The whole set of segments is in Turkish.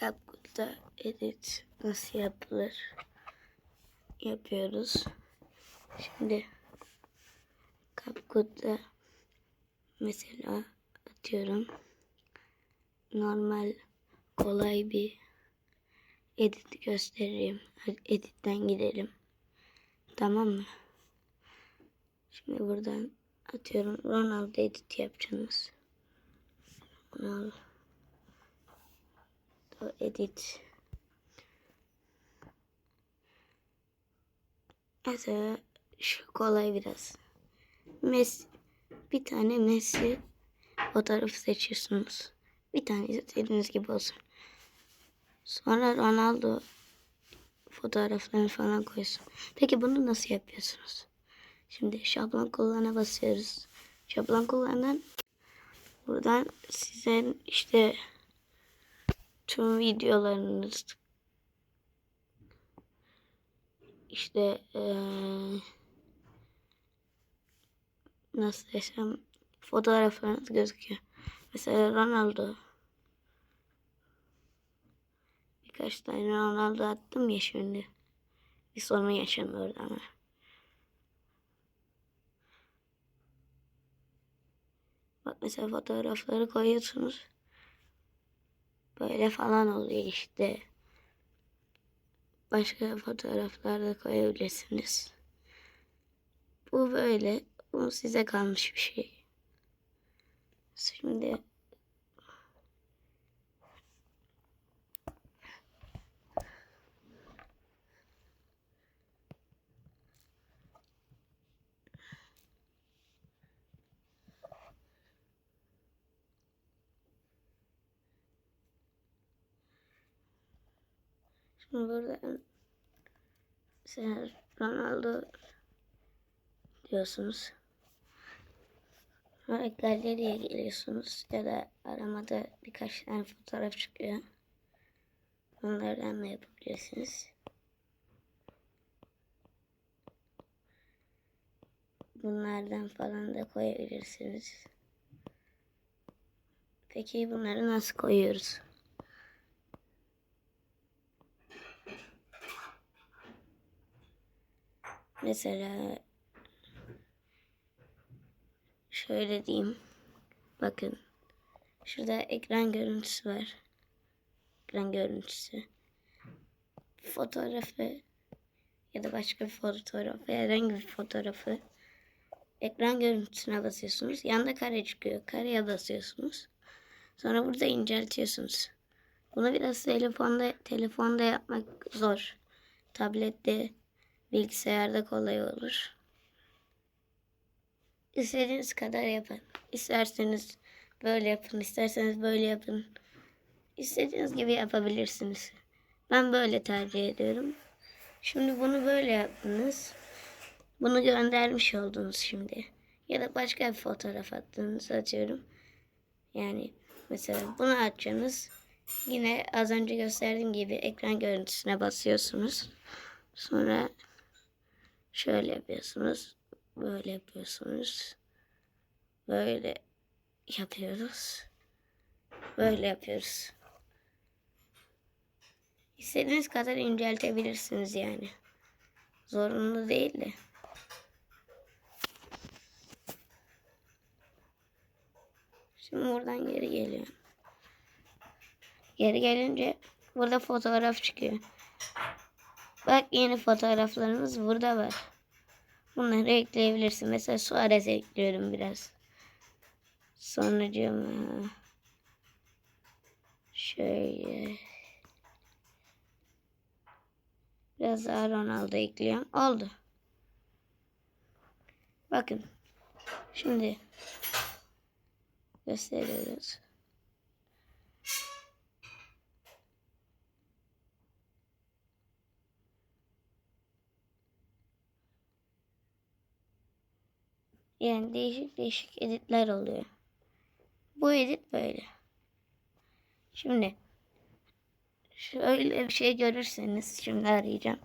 CapCut'ta edit nasıl yapılır yapıyoruz. Şimdi CapCut'ta mesela atıyorum normal kolay bir edit göstereyim. Editten gidelim. Tamam mı? Şimdi buradan atıyorum Ronaldo edit yapacaksınız. Ronaldo edit. Mesela şu kolay biraz. Messi, bir tane Messi fotoğrafı seçiyorsunuz. Bir tane istediğiniz gibi olsun. Sonra Ronaldo fotoğraflarını falan koysun. Peki bunu nasıl yapıyorsunuz? Şimdi şablon kullana basıyoruz. Şablon kullandan buradan sizin işte tüm videolarınız işte eee, nasıl desem fotoğraflarınız gözüküyor. Mesela Ronaldo birkaç tane Ronaldo attım ya şimdi. Bir sorun yaşanıyor ama. Bak mesela fotoğrafları koyuyorsunuz. Böyle falan oluyor işte. Başka fotoğraflar da koyabilirsiniz. Bu böyle. Bu size kalmış bir şey. Şimdi Şimdi burada sen Ronaldo diyorsunuz. Sonra galeriye geliyorsunuz ya da aramada birkaç tane fotoğraf çıkıyor. Onlardan da yapabilirsiniz. Bunlardan falan da koyabilirsiniz. Peki bunları nasıl koyuyoruz? Mesela şöyle diyeyim. Bakın. Şurada ekran görüntüsü var. Ekran görüntüsü. Fotoğrafı ya da başka bir fotoğrafı, herhangi bir fotoğrafı ekran görüntüsüne basıyorsunuz. Yanda kare çıkıyor. Kareye basıyorsunuz. Sonra burada inceltiyorsunuz. Bunu biraz telefonda telefonda yapmak zor. Tablette Bilgisayarda kolay olur. İstediğiniz kadar yapın. İsterseniz böyle yapın, isterseniz böyle yapın. İstediğiniz gibi yapabilirsiniz. Ben böyle tercih ediyorum. Şimdi bunu böyle yaptınız. Bunu göndermiş oldunuz şimdi. Ya da başka bir fotoğraf attığınızı atıyorum. Yani mesela bunu açacaksınız. Yine az önce gösterdiğim gibi ekran görüntüsüne basıyorsunuz. Sonra Şöyle yapıyorsunuz. Böyle yapıyorsunuz. Böyle yapıyoruz. Böyle yapıyoruz. İstediğiniz kadar inceltebilirsiniz yani. Zorunlu değil de. Şimdi buradan geri geliyorum. Geri gelince burada fotoğraf çıkıyor. Bak yeni fotoğraflarımız burada var. Bunları ekleyebilirsin. Mesela Suarez ekliyorum biraz. Sonucuma şöyle biraz daha Ronaldo ekliyorum. Oldu. Bakın. Şimdi gösteriyoruz. Yani değişik değişik editler oluyor. Bu edit böyle. Şimdi şöyle bir şey görürseniz şimdi arayacağım.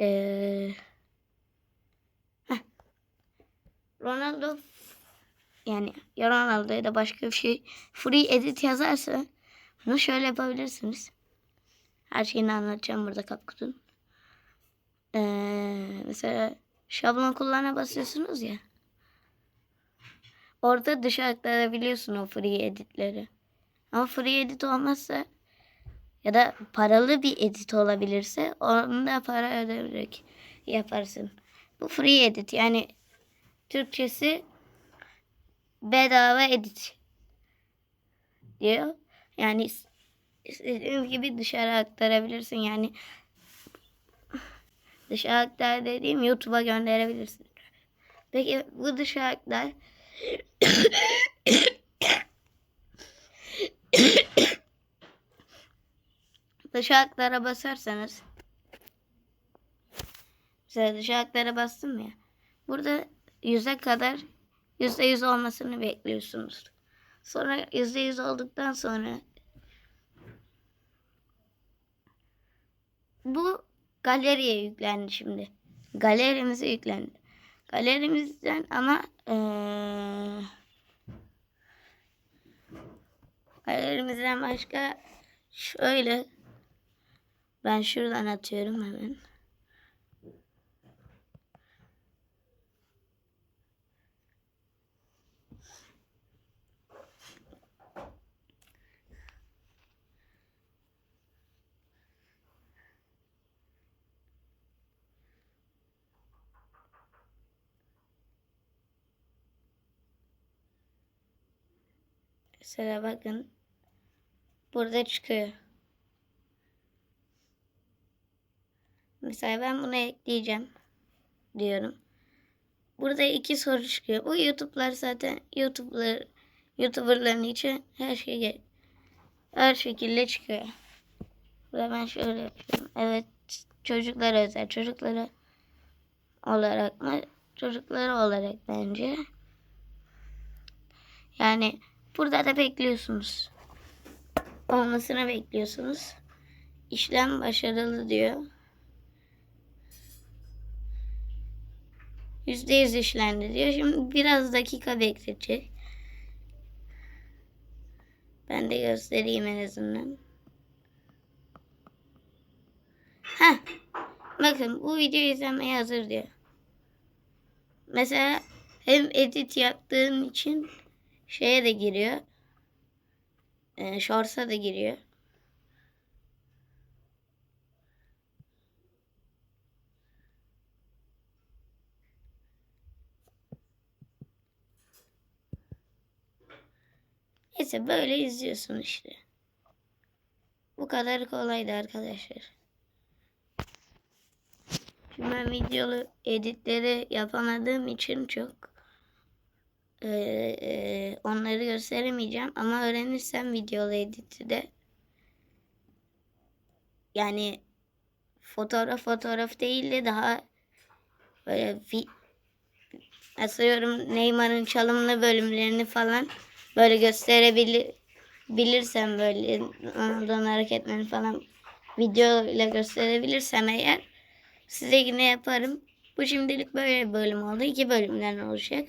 Ee, Ronaldo yani ya Ronaldo ya da başka bir şey free edit yazarsa Bunu şöyle yapabilirsiniz. Her şeyini anlatacağım burada CapCut'un. Ee, mesela şablon kullana basıyorsunuz ya. Orada dışa aktarabiliyorsun o free editleri. Ama free edit olmazsa ya da paralı bir edit olabilirse onu da para ödeyerek yaparsın. Bu free edit yani Türkçesi bedava edit diyor. Yani is- istediğin gibi dışarı aktarabilirsin. Yani dışarı aktar dediğim YouTube'a gönderebilirsin. Peki bu dışarı aktar dışarı aktara basarsanız mesela dışarı aktara bastım ya burada yüze kadar yüzde yüz olmasını bekliyorsunuz. Sonra yüzde yüz olduktan sonra bu galeriye yüklendi şimdi. Galerimize yüklendi. Galerimizden ama eee galerimizden başka şöyle ben şuradan atıyorum hemen. Mesela bakın burada çıkıyor. Mesela ben bunu ekleyeceğim diyorum. Burada iki soru çıkıyor. Bu YouTube'lar zaten YouTube'lar YouTuber'ların için her şey her şekilde çıkıyor. Burada ben şöyle yapıyorum. Evet çocuklara özel. Çocuklara olarak mı? Çocuklara olarak bence. Yani burada da bekliyorsunuz. Olmasını bekliyorsunuz. İşlem başarılı diyor. Yüzde yüz işlendi diyor. Şimdi biraz dakika bekletecek. Ben de göstereyim en azından. Heh. Bakın bu video izlenmeye hazır diyor. Mesela hem edit yaptığım için şeye de giriyor. E, Shorts'a da giriyor. Neyse böyle izliyorsun işte. Bu kadar kolaydı arkadaşlar. Şimdi ben videolu editleri yapamadığım için çok e, e, onları gösteremeyeceğim. Ama öğrenirsem videolu editi de yani fotoğraf fotoğraf değil de daha böyle vi, Asıyorum Neymar'ın çalımlı bölümlerini falan böyle gösterebilir bilirsem böyle Ronaldo'nun hareketlerini falan video ile gösterebilirsem eğer size yine yaparım. Bu şimdilik böyle bir bölüm oldu. İki bölümden olacak.